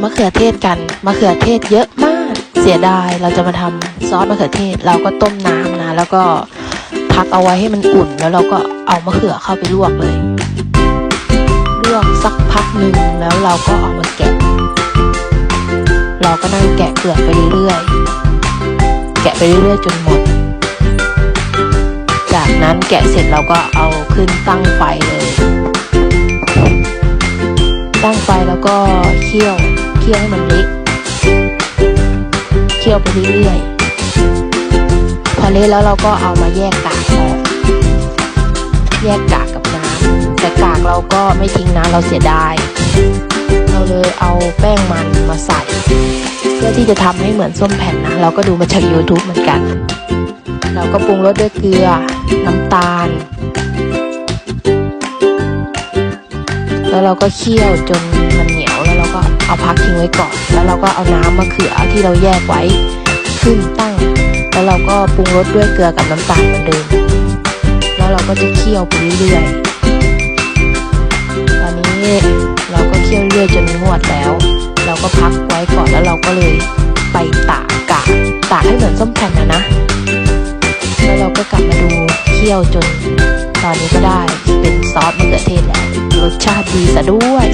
ำมะเขือเทศกัน มะเขือเทศเยอะมาก เสียดาย เราจะมาทำซอสมะเขือเทศ เราก็ต้มน้ำนะ แล้วก็พักเอาไว้ให้มันอุ่น แล้วเราก็เอามะเขือเข้าไปลวกเลย ลวกสักพักหนึ่งแล้วเราก็เอามาแกะ เราก็นั่งแกะเปลือกไปเรื่อยๆ แกะไปเรื่อยๆจนหมด จากนั้นแกะเสร็จเราก็เอาขึ้นตั้งไฟเลยตั้งไฟแล้วก็เคี่ยว คี่ยวให้มันเละเคี่ยวไปเรื่อยๆ พอเละแล้วเราก็เอามาแยกกากออก แยกกากกับน้ำ แต่กากเราก็ไม่ทิ้งนะเราเสียดาย เราเลยเอาแป้งมันมาใส่ เพื่อที่จะทำให้เหมือนส้มแผ่นนะ เราก็ดูมาจาก YouTube เหมือนกัน เราก็ปรุงรสด้วยเกลือ น้ำตาล แล้วเราก็เคี่ยวจนมัน ก็เอาพักทิ้งไว้ก่อน แล้วเราก็เอาน้ำมะเขือที่เราแยกไว้ขึ้นตั้ง แล้วเราก็ปรุงรสด้วยเกลือกับน้ำตาลเหมือนเดิม แล้วเราก็จะเคี่ยวไปเรื่อยๆ ตอนนี้เราก็เคี่ยวเรื่อยจนงวดแล้ว เราก็พักไว้ก่อนแล้วเราก็เลยไปตากกากตากให้เหมือนส้มแผ่นนะนะ แล้วเราก็กลับมาดูเคี่ยวจนตอนนี้ก็ได้เป็นซอสมะเขือเทศแล้วรสชาติดีซะด้วย